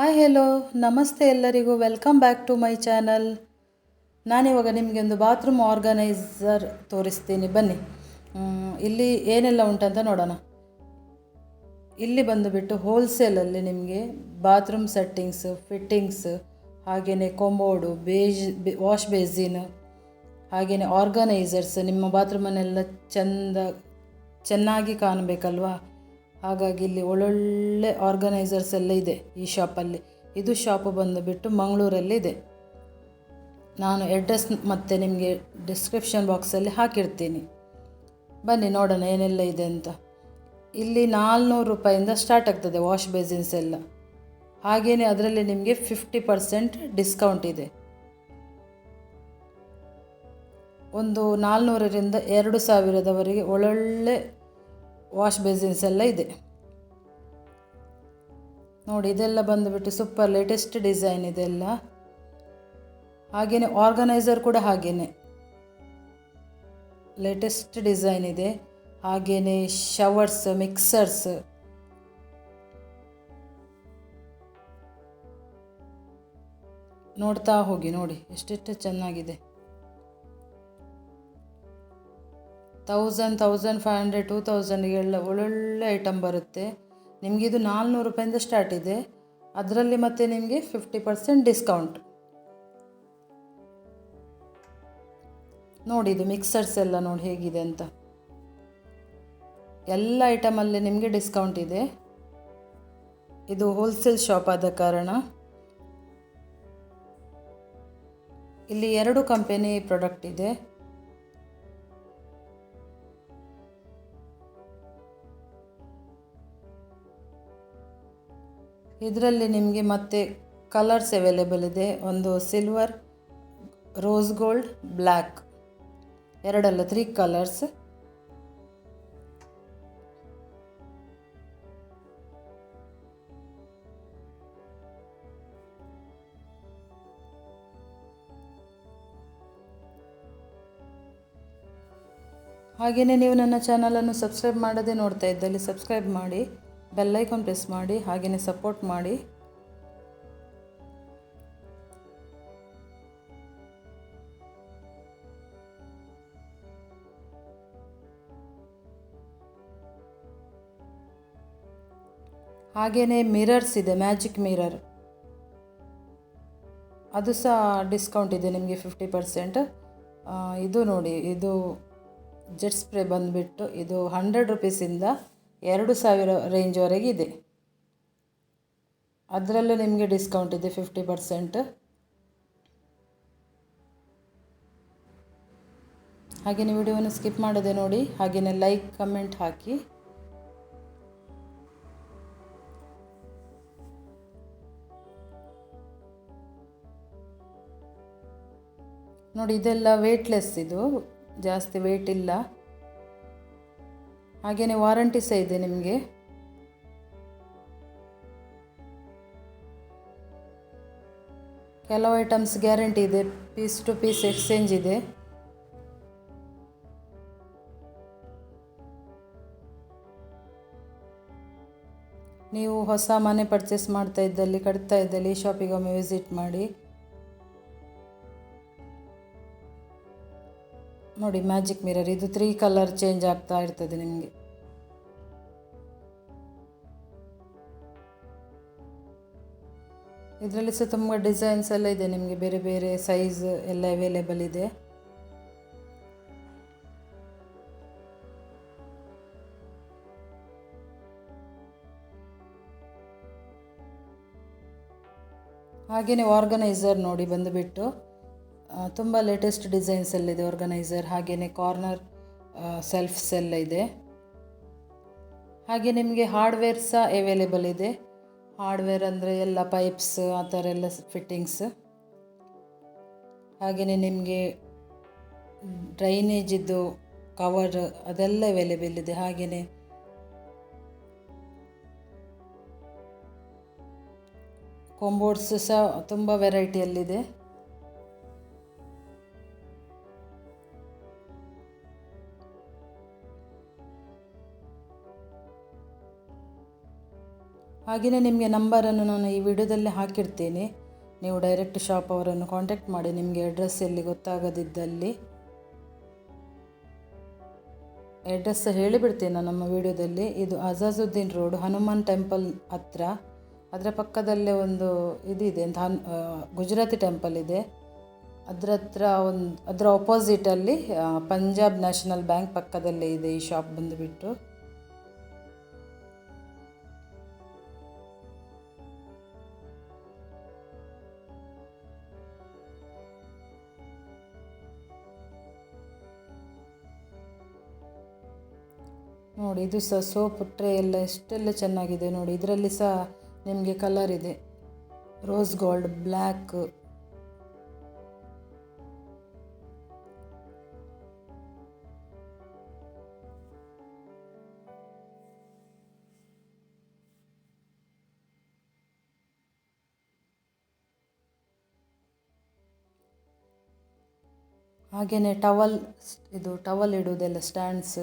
Hi hello, ನಮಸ್ತೆ ಎಲ್ಲರಿಗೂ. Welcome back to my channel ನಾನಿವಾಗ ನಿಮಗೆ ಒಂದು ಬಾತ್ರೂಮ್ ಆರ್ಗನೈಸರ್ ತೋರಿಸ್ತೀನಿ. ಬನ್ನಿ. ಇಲ್ಲಿ ಏನೆಲ್ಲ ಉಂಟಂತ ನೋಡೋಣ. ಇಲ್ಲಿ ಬಂದುಬಿಟ್ಟು ಹೋಲ್ಸೇಲಲ್ಲಿ ನಿಮಗೆ ಬಾತ್ರೂಮ್ ಸೆಟ್ಟಿಂಗ್ಸ್ ಫಿಟ್ಟಿಂಗ್ಸ್ ಹಾಗೆಯೇ ಕೊಂಬೋಡು ಬೇಜ್ ವಾಶ್ ಬೇಸಿನ್ ಹಾಗೆಯೇ ಆರ್ಗನೈಸರ್ಸ್ ನಿಮ್ಮ ಬಾತ್ರೂಮನ್ನೆಲ್ಲ ಚೆಂದ, ಚೆನ್ನಾಗಿ ಕಾಣಬೇಕಲ್ವಾ? ಹಾಗಾಗಿ ಇಲ್ಲಿ ಒಳ್ಳೊಳ್ಳೆ ಆರ್ಗನೈಸರ್ಸ್ ಎಲ್ಲ ಇದೆ ಈ ಶಾಪಲ್ಲಿ ಇದು ಶಾಪ್ ಬಂದುಬಿಟ್ಟು ಮಂಗಳೂರಲ್ಲಿ ಇದೆ. ನಾನು ಅಡ್ರೆಸ್ ಮತ್ತು ನಿಮಗೆ ಡಿಸ್ಕ್ರಿಪ್ಷನ್ ಬಾಕ್ಸಲ್ಲಿ ಹಾಕಿರ್ತೀನಿ. ಬನ್ನಿ ನೋಡೋಣ ಏನೆಲ್ಲ ಇದೆ ಅಂತ. ಇಲ್ಲಿ ನಾಲ್ನೂರು ರೂಪಾಯಿಂದ ಸ್ಟಾರ್ಟ್ ಆಗ್ತದೆ ವಾಶ್ ಬೇಸಿನ್ಸ್ ಎಲ್ಲ. ಹಾಗೆಯೇ ಅದರಲ್ಲಿ ನಿಮಗೆ ಫಿಫ್ಟಿ ಪರ್ಸೆಂಟ್ ಡಿಸ್ಕೌಂಟ್ ಇದೆ. ಒಂದು ನಾಲ್ನೂರರಿಂದ ಎರಡು ಸಾವಿರದವರೆಗೆ ಒಳ್ಳೊಳ್ಳೆ ವಾಶ್ ಬೇಸಿನ್ಸ್ ಎಲ್ಲ ಇದೆ. ನೋಡಿ, ಇದೆಲ್ಲ ಬಂದುಬಿಟ್ಟು ಸೂಪರ್ ಲೇಟೆಸ್ಟ್ ಡಿಸೈನ್ ಇದೆಲ್ಲ. ಹಾಗೆಯೇ ಆರ್ಗನೈಸರ್ ಕೂಡ ಹಾಗೆಯೇ ಲೇಟೆಸ್ಟ್ ಡಿಸೈನ್ ಇದೆ. ಹಾಗೆಯೇ ಶವರ್ಸ್ ಮಿಕ್ಸರ್ಸ್ ನೋಡ್ತಾ ಹೋಗಿ ನೋಡಿ, ಎಷ್ಟೆಷ್ಟು ಚೆನ್ನಾಗಿದೆ. Thousand thousand five hundred two ತೌಸಂಡ್ಗೆಲ್ಲ ಒಳ್ಳೊಳ್ಳೆ ಐಟಮ್ ಬರುತ್ತೆ. ನಿಮಗೆ ಇದು ನಾಲ್ನೂರು ರೂಪಾಯಿಂದ ಸ್ಟಾರ್ಟ್ ಇದೆ. ಅದರಲ್ಲಿ ಮತ್ತೆ ನಿಮಗೆ ಫಿಫ್ಟಿ ಪರ್ಸೆಂಟ್ ಡಿಸ್ಕೌಂಟ್ ನೋಡಿ ಇದು ಮಿಕ್ಸರ್ಸ್ ಎಲ್ಲ ನೋಡಿ ಹೇಗಿದೆ ಅಂತ. ಎಲ್ಲ ಐಟಮಲ್ಲಿ ನಿಮಗೆ ಡಿಸ್ಕೌಂಟ್ ಇದೆ. ಇದು ಹೋಲ್ಸೇಲ್ ಶಾಪ್ ಆದ ಕಾರಣ. ಇಲ್ಲಿ ಎರಡು ಕಂಪೆನಿ ಪ್ರಾಡಕ್ಟ್ ಇದೆ. ಇದರಲ್ಲಿ ನಿಮಗೆ ಮತ್ತೆ ಕಲರ್ಸ್ ಅವೈಲೇಬಲ್ ಇದೆ. ಒಂದು ಸಿಲ್ವರ್ ರೋಸ್ ಗೋಲ್ಡ್ ಬ್ಲ್ಯಾಕ್ ಎರಡಲ್ಲ ತ್ರೀ ಕಲರ್ಸ್ ಹಾಗೆಯೇ ನೀವು ನನ್ನ ಚಾನಲನ್ನು ಸಬ್ಸ್ಕ್ರೈಬ್ ಮಾಡದೇ ನೋಡ್ತಾ ಇದ್ದಲ್ಲಿ ಸಬ್ಸ್ಕ್ರೈಬ್ ಮಾಡಿ. ಬೆಲ್ಲೈಕಾನ್ ಪ್ರೆಸ್ ಮಾಡಿ ಹಾಗೇ ಸಪೋರ್ಟ್ ಮಾಡಿ. ಹಾಗೆಯೇ ಮಿರರ್ಸ್ ಇದೆ ಮ್ಯಾಜಿಕ್ ಮಿರರ್ ಅದು ಸಹ ಡಿಸ್ಕೌಂಟ್ ಇದೆ ನಿಮಗೆ ಫಿಫ್ಟಿ ಪರ್ಸೆಂಟ್ ಇದು ನೋಡಿ, ಇದು ಜೆಟ್ ಸ್ಪ್ರೇ ಬಂದುಬಿಟ್ಟು, ಇದು ಹಂಡ್ರೆಡ್ ರುಪೀಸಿಂದ ಎರಡು ಸಾವಿರ ರೇಂಜ್ವರೆಗೆ ಇದೆ. ಅದರಲ್ಲೂ ನಿಮಗೆ ಡಿಸ್ಕೌಂಟ್ ಇದೆ ಫಿಫ್ಟಿ ಪರ್ಸೆಂಟ್ ಹಾಗೆಯೇ ವಿಡಿಯೋವನ್ನು ಸ್ಕಿಪ್ ಮಾಡದೆ ನೋಡಿ ಹಾಗೆಯೇ ಲೈಕ್ ಕಮೆಂಟ್ ಹಾಕಿ. ನೋಡಿ, ಇದೆಲ್ಲ ವೇಟ್ಲೆಸ್ ಇದು, ಜಾಸ್ತಿ ವೇಟ್ ಇಲ್ಲ. ಹಾಗೆಯೇ ವಾರಂಟಿ ಸಹ ಇದೆ ನಿಮಗೆ. ಕೆಲವು ಐಟಮ್ಸ್ ಗ್ಯಾರಂಟಿ ಇದೆ ಪೀಸ್ ಟು ಪೀಸ್ ಎಕ್ಸ್ಚೇಂಜ್ ಇದೆ. ನೀವು ಹೊಸ ಮನೆ ಪರ್ಚೇಸ್ ಮಾಡ್ತಾ ಇದ್ದಲ್ಲಿ, ಕಟ್ತಾ ಇದ್ದಲ್ಲಿ ಈ ಶಾಪಿಗೆ ಒಮ್ಮೆ ವಿಸಿಟ್ ಮಾಡಿ. ನೋಡಿ ಮ್ಯಾಜಿಕ್ ಮಿರರ್ ಇದು ತ್ರೀ ಕಲರ್ ಚೇಂಜ್ ಆಗ್ತಾ ಇರ್ತದೆ ನಿಮಗೆ. ಇದರಲ್ಲಿ ಸಹ ತುಂಬ ಡಿಸೈನ್ಸ್ ಎಲ್ಲ ಇದೆ ನಿಮಗೆ. ಬೇರೆ ಬೇರೆ ಸೈಜ್ ಎಲ್ಲ ಅವೈಲೇಬಲ್ ಇದೆ. ಹಾಗೆಯೇ ಆರ್ಗನೈಸರ್ ನೋಡಿ ಬಂದುಬಿಟ್ಟು. ತುಂಬ ಲೇಟೆಸ್ಟ್ ಡಿಸೈನ್ಸ್ ಎಲ್ಲ ಇದೆ ಆರ್ಗನೈಸರ್ ಹಾಗೆಯೇ ಕಾರ್ನರ್ ಸೆಲ್ಫ್ಸ್ ಎಲ್ಲ ಇದೆ. ಹಾಗೆ ನಿಮಗೆ ಹಾರ್ಡ್ವೇರ್ ಸಹ ಅವೈಲೇಬಲ್ ಇದೆ. ಹಾರ್ಡ್ವೇರ್ ಅಂದರೆ ಎಲ್ಲ ಪೈಪ್ಸ್ ಆ ಥರ ಎಲ್ಲ ಫಿಟ್ಟಿಂಗ್ಸ್ ಹಾಗೆಯೇ ನಿಮಗೆ ಡ್ರೈನೇಜಿದ್ದು ಕವರ್ ಅದೆಲ್ಲ ಅವೈಲೇಬಲ್ ಇದೆ. ಹಾಗೆಯೇ ಕೊಂಬೋರ್ಡ್ಸ್ ಸಹ ತುಂಬ ವೆರೈಟಿಯಲ್ಲಿದೆ ಹಾಗೆಯೇ ನಿಮಗೆ ನಂಬರನ್ನು ನಾನು ಈ ವಿಡಿಯೋದಲ್ಲೇ ಹಾಕಿರ್ತೀನಿ. ನೀವು ಡೈರೆಕ್ಟ್ ಶಾಪ್ ಅವರನ್ನು ಕಾಂಟ್ಯಾಕ್ಟ್ ಮಾಡಿ, ನಿಮಗೆ ಅಡ್ರೆಸ್ ಎಲ್ಲಿ ಗೊತ್ತಾಗದಿದ್ದಲ್ಲಿ. ಅಡ್ರೆಸ್ ಹೇಳಿಬಿಡ್ತೀನಿ ನಾನು ನಮ್ಮ ವಿಡಿಯೋದಲ್ಲಿ. ಇದು ಅಜಾಜುದ್ದೀನ್ ರೋಡ್ ಹನುಮಾನ್ ಟೆಂಪಲ್ ಹತ್ರ. ಅದರ ಪಕ್ಕದಲ್ಲೇ ಒಂದು ಇದಿದೆ, ಅಂತ ಗುಜರಾತಿ ಟೆಂಪಲ್ ಇದೆ. ಅದರ ಹತ್ರ ಒಂದು ಅದರ ಅಪೋಸಿಟಲ್ಲಿ ಪಂಜಾಬ್ ನ್ಯಾಷನಲ್ ಬ್ಯಾಂಕ್ ಪಕ್ಕದಲ್ಲೇ ಇದೆ ಈ ಶಾಪ್ ಬಂದುಬಿಟ್ಟು. ನೋಡಿ, ಇದು ಸಹ ಸೋಪ್, ಟ್ರೇ ಎಲ್ಲ ಎಷ್ಟೆಲ್ಲ ಚೆನ್ನಾಗಿದೆ ನೋಡಿ. ಇದರಲ್ಲಿ ಸಹ ನಿಮಗೆ ಕಲರ್ ಇದೆ. ರೋಸ್ ಗೋಲ್ಡ್ ಬ್ಲ್ಯಾಕ್ ಹಾಗೆಯೇ ಟವಲ್ ಇದು ಟವಲ್ ಇಡುವುದೆಲ್ಲ ಸ್ಟ್ಯಾಂಡ್ಸ್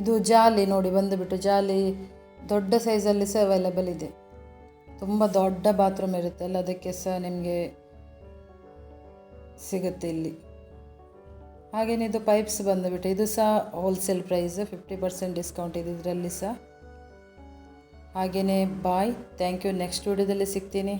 ಇದು ಜಾಲಿ ನೋಡಿ, ಬಂದುಬಿಟ್ಟು ಜಾಲಿ. ದೊಡ್ಡ ಸೈಜಲ್ಲಿ ಸಹ ಅವೈಲೇಬಲ್ ಇದೆ. ತುಂಬ ದೊಡ್ಡ ಬಾತ್ರೂಮ್ ಇರುತ್ತೆ. ಅಲ್ಲ, ಅದಕ್ಕೆ ಸಹ ನಿಮಗೆ ಸಿಗುತ್ತೆ ಇಲ್ಲಿ. ಹಾಗೆಯೇ ಇದು ಪೈಪ್ಸ್ ಬಂದುಬಿಟ್ಟು, ಇದು ಸಹ wholesale price fifty percent discount ಇದೆ ಇದರಲ್ಲಿ ಸಹ. ಹಾಗೆಯೇ ಬಾಯ್ ಥ್ಯಾಂಕ್ ಯು ನೆಕ್ಸ್ಟ್ ವೀಡಿಯೋದಲ್ಲಿ ಸಿಗ್ತೀನಿ.